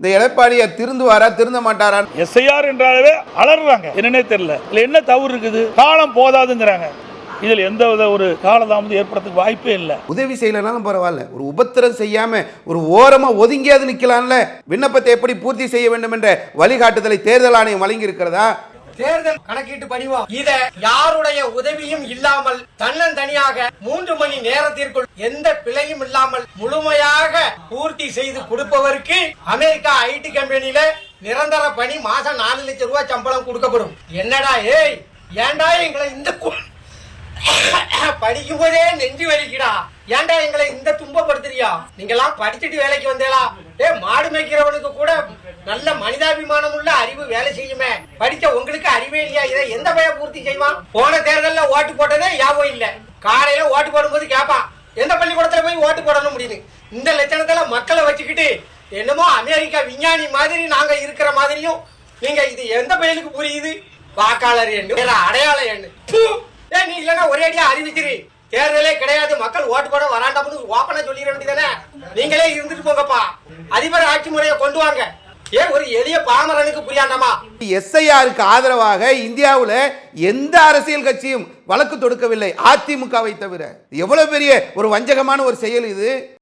இந்த எடப்பாடியை திருந்துவாரா திருந்த மாட்டாரா எஸ்ஐஆர் என்றாலே அலறாங்க என்னன்னே தெரியல. இதுல என்ன தவறு இருக்குது? காலம் போதாதுங்கிறாங்க. இதில் எந்த வித ஒரு காலதாமதம் ஏற்படுறதுக்கு வாய்ப்பே இல்லை. உதவி செய்யலைனாலும் பரவாயில்ல. ஒரு உபத்திரம் செய்யாம ஒரு ஓரமா ஒதுங்கியாவது நிக்கலாம்ல. விண்ணப்பத்தை எப்படி பூர்த்தி செய்ய வேண்டும் என்ற வழிகாட்டுதலை தேர்தல் ஆணையம் வழங்கி இருக்கிறதா தேர்தல் கணக்கீட்டு படிவம் இத யாருடைய உதவியும் இல்லாமல் தன்னந்தனியாக மூன்று மணி நேரத்திற்குள் எந்த பிழையும் இல்லாமல் முழுமையாக பூர்த்தி செய்து கொடுப்பவருக்கு அமெரிக்கா ஐடி கம்பெனியில நிரந்தர பணி மாசம் நாலு லட்சம் ரூபாய் சம்பளம் கொடுக்கப்படும். என்னடா ஏய் ஏன்டா எங்களை இந்த படிக்கும் போதே நெஞ்சு வலிக்குடா ஏன்டா எங்களை இந்த துன்பப்படுத்துறியா? நீங்கெல்லாம் படிச்சுட்டு வேலைக்கு வந்தேலா ஏ மாடு மேய்க்கிறவனுக்கு கூட நல்ல மனிதாபிமானம் உள்ள அறிவு வேலை செய்யுமே. படிச்ச உங்களுக்கு அறிவே இல்லையா? இதை எந்த பய பூர்த்தி செய்வான்? போன தேர்தல்ல ஓட்டு போட்டதே யாபம் இல்ல. காலையில ஓட்டு போடும்போது கேட்பான் எந்த பள்ளிக்கூடத்துல போய் ஓட்டு போடணும்? முடியுது இந்த லட்சணத்துல மக்களை வச்சுக்கிட்டு என்னமோ அமெரிக்கா விஞ்ஞானி மாதிரி நாங்க இருக்கிற மாதிரியும் நீங்க இது எந்த பயிலுக்கு புரியுது? வாக்காளர் எண்ணு அடையாளம் அடையாள எண்ணு. ஏ நீ இல்லைன்னா ஒரே அடியா அறிவிச்சிரு. தேர்தலே கிடையாது மக்கள் ஓட்டு போட வராண்டாம்னு ஓப்பனா சொல்லிட வேண்டியதானே? நீங்களே இருந்துட்டு போங்கப்பா. அதிபர் ஆட்சி முறையை கொண்டு வாங்க. ஏன் ஒரு எளிய பாமரனுக்கு புரியாண்டாமா? எஸ்ஐஆருக்கு ஆதரவாக இந்தியாவில் எந்த அரசியல் கட்சியும் வழக்கு தொடுக்கவில்லை அதிமுகவை தவிர. எவ்வளவு பெரிய ஒரு வஞ்சகமான ஒரு செயல் இது?